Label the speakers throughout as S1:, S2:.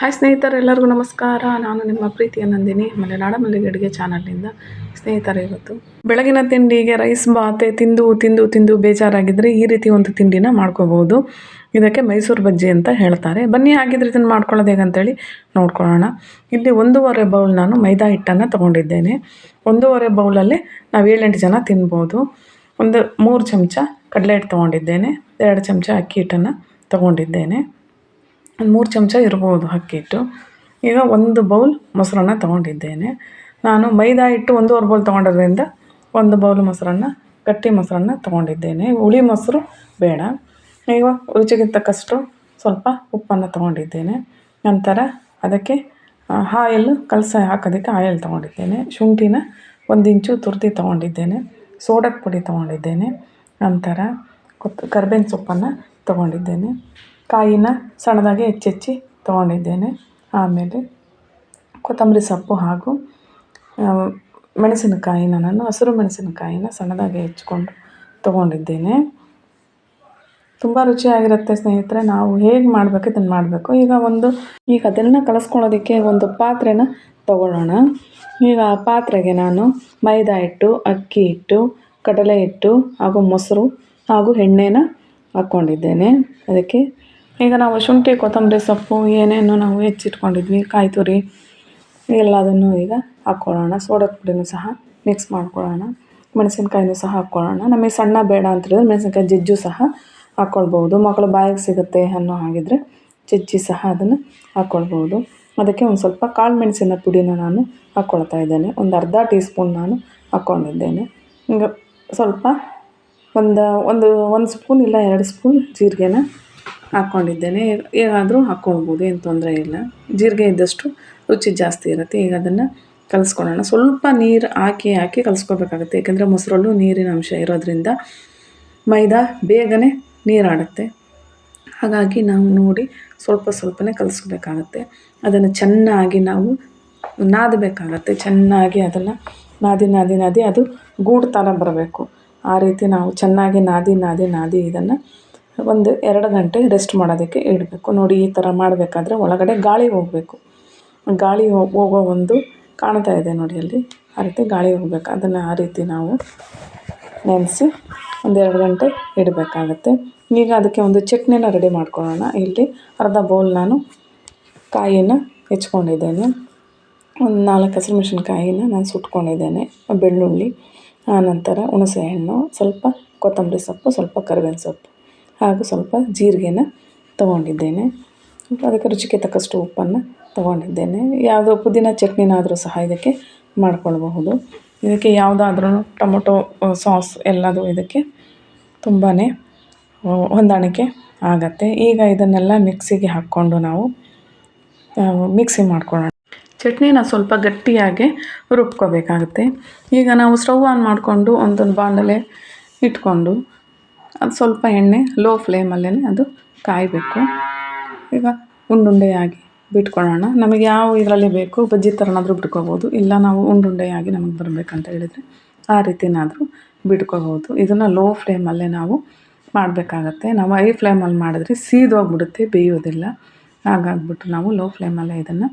S1: Hi ಸ್ನೇಹಿತರೆಲ್ಲರಿಗೂ ನಮಸ್ಕಾರ. ನಾನು ನಿಮ್ಮ ಪ್ರೀತಿಯ ನಂದಿನಿ ಮಲೆನಾಡ ಮಲ್ಲಿಗೆ ಅಡುಗೆ ಚಾನಲ್ನಿಂದ ಸ್ನೇಹಿತರೆ ಇವತ್ತು. ಬೆಳಗಿನ ತಿಂಡಿಗೆ ರೈಸ್ ಬಾತೆ, ತಿಂದು ತಿಂದು ತಿಂದು ಬೇಜಾರಾಗಿದ್ದರೆ ಈ ರೀತಿ ಒಂದು ತಿಂಡಿನ ಮಾಡ್ಕೋಬೋದು ಇದಕ್ಕೆ ಮೈಸೂರು ಬಜ್ಜಿ ಅಂತ ಹೇಳ್ತಾರೆ. ಬನ್ನಿ, ಹಾಗಿದ್ರೆ ಇದನ್ನು ಮಾಡ್ಕೊಳ್ಳೋದು ಹೇಗಂತೇಳಿ ನೋಡ್ಕೊಳ್ಳೋಣ. ಇಲ್ಲಿ ಒಂದೂವರೆ ಬೌಲ್ ನಾನು ಮೈದಾ ಹಿಟ್ಟನ್ನು ತೊಗೊಂಡಿದ್ದೇನೆ. ಒಂದೂವರೆ ಬೌಲಲ್ಲಿ ನಾವು ಏಳೆಂಟು ಜನ ತಿನ್ಬೋದು. ಒಂದು ಮೂರು ಚಮಚ ಕಡಲೆ ಹಿಟ್ಟು ತೊಗೊಂಡಿದ್ದೇನೆ. ಎರಡು ಚಮಚ ಅಕ್ಕಿ ಹಿಟ್ಟನ್ನು ತೊಗೊಂಡಿದ್ದೇನೆ. ಮೂರು ಚಮಚ ಇರ್ಬೋದು ಅಕ್ಕಿ ಹಿಟ್ಟು ಈಗ ಒಂದು ಬೌಲ್ ಮೊಸರನ್ನ ತೊಗೊಂಡಿದ್ದೇನೆ. ನಾನು ಮೈದಾ ಹಿಟ್ಟು ಒಂದೂವರೆ ಬೌಲ್ ತೊಗೊಂಡಿರೋದ್ರಿಂದ ಒಂದು ಬೌಲ್ ಮೊಸರನ್ನ, ಗಟ್ಟಿ ಮೊಸರನ್ನ ತೊಗೊಂಡಿದ್ದೇನೆ. ಹುಳಿ ಮೊಸರು ಬೇಡ. ಈಗ ರುಚಿಗೆ ತಕ್ಕಷ್ಟು ಸ್ವಲ್ಪ ಉಪ್ಪನ್ನು ತೊಗೊಂಡಿದ್ದೇನೆ. ನಂತರ ಅದಕ್ಕೆ ಆಯಿಲ್ ಕಲಸ ಹಾಕೋದಕ್ಕೆ ಆಯಿಲ್ ತೊಗೊಂಡಿದ್ದೇನೆ. ಶುಂಠಿನ ಒಂದು ಇಂಚು ತುರ್ತಿ ತೊಗೊಂಡಿದ್ದೇನೆ. ಸೋಡಾ ಪುಡಿ ತೊಗೊಂಡಿದ್ದೇನೆ. ನಂತರ ಕೊತ್ತು ಕರ್ಬೇವಿನ ಸೊಪ್ಪನ್ನು ತೊಗೊಂಡಿದ್ದೇನೆ. ಕಾಯಿನ ಸಣ್ಣದಾಗಿ ಹೆಚ್ಚೆಚ್ಚಿ ತೊಗೊಂಡಿದ್ದೇನೆ. ಆಮೇಲೆ ಕೊತ್ತಂಬರಿ ಸೊಪ್ಪು ಹಾಗೂ ಮೆಣಸಿನಕಾಯಿನ ನಾನು, ಹಸಿರು ಮೆಣಸಿನಕಾಯಿನ ಸಣ್ಣದಾಗಿ ಹೆಚ್ಚಿಕೊಂಡು ತೊಗೊಂಡಿದ್ದೇನೆ. ತುಂಬ ರುಚಿಯಾಗಿರುತ್ತೆ ಸ್ನೇಹಿತರೆ, ನಾವು ಹೇಗೆ ಮಾಡಬೇಕು ಇದನ್ನು ಮಾಡಬೇಕು. ಈಗ ಒಂದು, ಈಗ ಅದನ್ನು ಕಲಿಸ್ಕೊಳ್ಳೋದಕ್ಕೆ ಒಂದು ಪಾತ್ರೆನ ತಗೊಳ್ಳೋಣ. ಈಗ ಆ ಪಾತ್ರೆಗೆ ನಾನು ಮೈದಾ ಹಿಟ್ಟು, ಅಕ್ಕಿ ಹಿಟ್ಟು, ಕಡಲೆ ಹಿಟ್ಟು ಹಾಗೂ ಮೊಸರು ಹಾಗೂ ಎಣ್ಣೆನ ಹಾಕ್ಕೊಂಡಿದ್ದೇನೆ ಅದಕ್ಕೆ ಈಗ ನಾವು ಶುಂಠಿ, ಕೊತ್ತಂಬರಿ, ಸೊಪ್ಪು ಏನೇನು ನಾವು ಹೆಚ್ಚಿಟ್ಕೊಂಡಿದ್ವಿ, ಕಾಯಿ ತುರಿ, ಎಲ್ಲದನ್ನು ಈಗ ಹಾಕ್ಕೊಳ್ಳೋಣ. ಸೋಡಾ ಪುಡಿನೂ ಸಹ ಮಿಕ್ಸ್ ಮಾಡ್ಕೊಳ್ಳೋಣ. ಮೆಣಸಿನ್ಕಾಯಿನೂ ಸಹ ಹಾಕ್ಕೊಳ್ಳೋಣ. ನಮಗೆ ಸಣ್ಣ ಬೇಡ ಅಂತ ಹೇಳಿದ್ರೆ ಮೆಣಸಿನ್ಕಾಯಿ ಜಜ್ಜು ಸಹ ಹಾಕ್ಕೊಳ್ಬೋದು ಮಕ್ಕಳು ಬಾಯಿಗೆ ಸಿಗುತ್ತೆ ಅನ್ನೋ ಹಾಗಿದ್ರೆ ಜಜ್ಜಿ ಸಹ ಅದನ್ನು ಹಾಕ್ಕೊಳ್ಬೋದು ಅದಕ್ಕೆ ಒಂದು ಸ್ವಲ್ಪ ಕಾಳು ಮೆಣಸಿನ ಪುಡಿನ ನಾನು ಹಾಕ್ಕೊಳ್ತಾ ಇದ್ದೇನೆ. ಒಂದು ಅರ್ಧ ಟೀ ಸ್ಪೂನ್ ನಾನು ಹಾಕ್ಕೊಂಡಿದ್ದೇನೆ. ಈಗ ಸ್ವಲ್ಪ ಒಂದು ಒಂದು ಒಂದು ಸ್ಪೂನ್ ಇಲ್ಲ, ಎರಡು ಸ್ಪೂನ್ ಜೀರಿಗೆನ ಹಾಕ್ಕೊಂಡಿದ್ದೇನೆ ಹೇಗಾದರೂ ಹಾಕ್ಕೊಳ್ಬೋದು ಏನು ತೊಂದರೆ ಇಲ್ಲ. ಜೀರಿಗೆ ಇದ್ದಷ್ಟು ರುಚಿ ಜಾಸ್ತಿ ಇರುತ್ತೆ. ಈಗ ಅದನ್ನು ಕಲಿಸ್ಕೊಳ್ಳೋಣ. ಸ್ವಲ್ಪ ನೀರು ಹಾಕಿ ಹಾಕಿ ಕಲಿಸ್ಕೋಬೇಕಾಗುತ್ತೆ. ಏಕೆಂದರೆ ಮೊಸರಲ್ಲೂ ನೀರಿನ ಅಂಶ ಇರೋದ್ರಿಂದ ಮೈದಾ ಬೇಗನೆ ನೀರಾಡುತ್ತೆ. ಹಾಗಾಗಿ ನಾವು ನೋಡಿ ಸ್ವಲ್ಪ ಸ್ವಲ್ಪನೇ ಕಲಿಸ್ಬೇಕಾಗತ್ತೆ ಅದನ್ನು ಚೆನ್ನಾಗಿ ನಾವು ನಾದಬೇಕಾಗತ್ತೆ. ಚೆನ್ನಾಗಿ ಅದನ್ನು ನಾದಿ ನಾದಿ ನಾದಿ ಅದು ಗೂಡು ಥರ ಬರಬೇಕು. ಆ ರೀತಿ ನಾವು ಚೆನ್ನಾಗಿ ನಾದಿ ನಾದಿ ನಾದಿ ಇದನ್ನು ಒಂದು ಎರಡು ಗಂಟೆ ರೆಸ್ಟ್ ಮಾಡೋದಕ್ಕೆ ಇಡಬೇಕು. ನೋಡಿ, ಈ ಥರ ಮಾಡಬೇಕಾದ್ರೆ ಒಳಗಡೆ ಗಾಳಿ ಹೋಗಬೇಕು. ಗಾಳಿ ಹೋಗೋ ಒಂದು ಕಾಣ್ತಾ ಇದೆ ನೋಡಿ ಅಲ್ಲಿ. ಆ ರೀತಿ ಗಾಳಿ ಹೋಗ್ಬೇಕು. ಅದನ್ನು ಆ ರೀತಿ ನಾವು ನೆನೆಸಿ ಒಂದೆರಡು ಗಂಟೆ ಇಡಬೇಕಾಗತ್ತೆ. ಈಗ ಅದಕ್ಕೆ ಒಂದು ಚಟ್ನಿನ ರೆಡಿ ಮಾಡ್ಕೊಳ್ಳೋಣ. ಇಲ್ಲಿ ಅರ್ಧ ಬೌಲ್ ನಾನು ಕಾಯಿನ ಹೆಚ್ಕೊಂಡಿದ್ದೇನೆ. ಒಂದು ನಾಲ್ಕು ಹಸಿಮೆಣ್ಸಿನ್ಕಾಯಿನ ನಾನು ಸುಟ್ಕೊಂಡಿದ್ದೇನೆ. ಬೆಳ್ಳುಳ್ಳಿ ಆನಂತರ ಹುಣಸೆಹಣ್ಣು ಸ್ವಲ್ಪ ಕೊತ್ತಂಬರಿ ಸೊಪ್ಪು, ಸ್ವಲ್ಪ ಕರಿಬೇವಿನ ಸೊಪ್ಪು. ಹಾಗೂ ಸ್ವಲ್ಪ ಜೀರಿಗೆನ ತೊಗೊಂಡಿದ್ದೇನೆ. ಅದಕ್ಕೆ ರುಚಿಗೆ ತಕ್ಕಷ್ಟು ಉಪ್ಪನ್ನು ತೊಗೊಂಡಿದ್ದೇನೆ. ಯಾವುದೋ ಪುದೀನ ಚಟ್ನಿನಾದರೂ ಸಹ ಇದಕ್ಕೆ ಮಾಡ್ಕೊಳ್ಬಹುದು. ಇದಕ್ಕೆ ಯಾವುದಾದ್ರೂ ಟೊಮೊಟೊ ಸಾಸ್ ಎಲ್ಲದೂ ಇದಕ್ಕೆ ತುಂಬಾ ಹೊಂದಾಣಿಕೆ ಆಗುತ್ತೆ. ಈಗ ಇದನ್ನೆಲ್ಲ ಮಿಕ್ಸಿಗೆ ಹಾಕ್ಕೊಂಡು ನಾವು ಮಿಕ್ಸಿ ಮಾಡ್ಕೊಳ್ಳೋಣ. ಚಟ್ನಿನ ಸ್ವಲ್ಪ ಗಟ್ಟಿಯಾಗಿ ರುಬ್ಕೋಬೇಕಾಗುತ್ತೆ. ಈಗ ನಾವು ಸ್ಟವ್ ಆನ್ ಮಾಡಿಕೊಂಡು ಒಂದೊಂದು ಬಾಣಲೆ ಇಟ್ಕೊಂಡು ಅದು ಸ್ವಲ್ಪ ಎಣ್ಣೆ ಲೋ ಫ್ಲೇಮಲ್ಲೇ ಅದು ಕಾಯಬೇಕು. ಈಗ ಉಂಡುಂಡೆಯಾಗಿ ಬಿಟ್ಕೊಳ್ಳೋಣ. ನಮಗೆ ಯಾವ ಇದರಲ್ಲಿ ಬೇಕು ಬಜ್ಜಿ ಥರನಾದರೂ ಬಿಟ್ಕೋಬೋದು. ಇಲ್ಲ ನಾವು ಉಂಡುಂಡೆಯಾಗಿ ನಮಗೆ ಬರಬೇಕಂತ ಹೇಳಿದರೆ ಆ ರೀತಿನಾದರೂ ಬಿಟ್ಕೋಬೋದು. ಇದನ್ನು ಲೋ ಫ್ಲೇಮಲ್ಲೇ ನಾವು ಮಾಡಬೇಕಾಗತ್ತೆ. ನಾವು ಐ ಫ್ಲೇಮಲ್ಲಿ ಮಾಡಿದ್ರೆ ಸೀದೋಗ್ಬಿಡುತ್ತೆ, ಬೇಯೋದಿಲ್ಲ. ಹಾಗಾಗ್ಬಿಟ್ಟು ನಾವು ಲೋ ಫ್ಲೇಮಲ್ಲೇ ಇದನ್ನು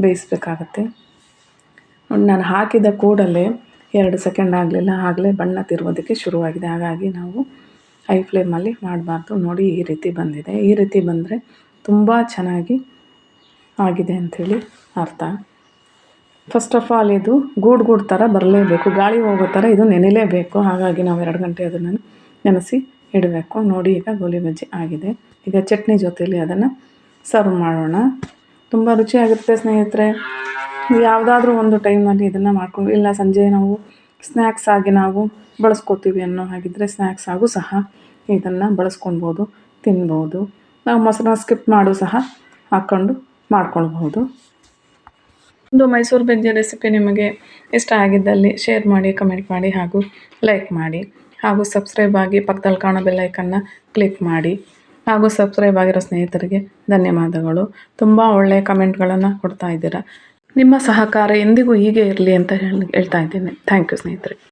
S1: ಬೇಯಿಸ್ಬೇಕಾಗತ್ತೆ. ನಾನು ಹಾಕಿದ ಕೂಡಲೇ ಎರಡು ಸೆಕೆಂಡ್ ಆಗಲಿಲ್ಲ. ಆಗಲೇ ಬಣ್ಣ ತಿರುಗೋದಕ್ಕೆ ಶುರುವಾಗಿದೆ. ಹಾಗಾಗಿ ನಾವು ಹೈ ಫ್ಲೇಮಲ್ಲಿ ಮಾಡಬಾರ್ದು. ನೋಡಿ ಈ ರೀತಿ ಬಂದಿದೆ. ಈ ರೀತಿ ಬಂದರೆ ತುಂಬ ಚೆನ್ನಾಗಿ ಆಗಿದೆ ಅಂಥೇಳಿ ಅರ್ಥ. ಫಸ್ಟ್ ಆಫ್ ಆಲ್ ಇದು ಗೂಡು ಗೂಡು ಥರ ಬರಲೇಬೇಕು. ಗಾಳಿ ಹೋಗೋ ಥರ ಇದು ನೆನೆಯಲೇಬೇಕು ಹಾಗಾಗಿ ನಾವು ಎರಡು ಗಂಟೆ ಅದನ್ನು ನೆನೆಸಿ ಇಡಬೇಕು. ನೋಡಿ ಈಗ ಗೋಲಿ ಬಜ್ಜಿ ಆಗಿದೆ. ಈಗ ಚಟ್ನಿ ಜೊತೆಯಲ್ಲಿ ಅದನ್ನು ಸರ್ವ್ ಮಾಡೋಣ. ತುಂಬ ರುಚಿಯಾಗಿರುತ್ತೆ ಸ್ನೇಹಿತರೆ. ಯಾವುದಾದ್ರೂ ಒಂದು ಟೈಮಲ್ಲಿ ಇದನ್ನು ಮಾಡಿಕೊಂಡು ಇಲ್ಲ, ಸಂಜೆ ನಾವು ಸ್ನ್ಯಾಕ್ಸ್ ಆಗಿ ನಾವು ಬಳಸ್ಕೋತೀವಿ ಅನ್ನೋ ಹಾಗಿದ್ದರೆ ಸ್ನ್ಯಾಕ್ಸ್ ಆಗು ಸಹ ಇದನ್ನು ಬಳಸ್ಕೊಳ್ಬೋದು ತಿನ್ಬೋದು. ನಾವು ಮೊಸರನ್ನ ಸ್ಕಿಪ್ ಮಾಡು ಸಹ ಹಾಕ್ಕೊಂಡು ಮಾಡ್ಕೊಳ್ಬಹುದು. ಒಂದು ಮೈಸೂರು ಬಜ್ಜಿ ರೆಸಿಪಿ ನಿಮಗೆ ಇಷ್ಟ ಆಗಿದ್ದಲ್ಲಿ ಶೇರ್ ಮಾಡಿ ಕಮೆಂಟ್ ಮಾಡಿ ಹಾಗೂ ಲೈಕ್ ಮಾಡಿ. ಹಾಗೂ ಸಬ್ಸ್ಕ್ರೈಬ್ ಆಗಿ ಪಕ್ಕದಲ್ಲಿ ಕಾಣೋ ಬೆಲ್ಲೈಕನ್ನ ಕ್ಲಿಕ್ ಮಾಡಿ. ಹಾಗೂ ಸಬ್ಸ್ಕ್ರೈಬ್ ಆಗಿರೋ ಸ್ನೇಹಿತರಿಗೆ ಧನ್ಯವಾದಗಳು. ತುಂಬ ಒಳ್ಳೆಯ ಕಮೆಂಟ್ಗಳನ್ನು ಕೊಡ್ತಾ ಇದ್ದೀರಾ. ನಿಮ್ಮ ಸಹಕಾರ ಎಂದಿಗೂ ಹೀಗೆ ಇರಲಿ ಅಂತ ಹೇಳಿ ಹೇಳ್ತಾ ಇದ್ದೀನಿ. ಥ್ಯಾಂಕ್ ಯು ಸ್ನೇಹಿತರೆ.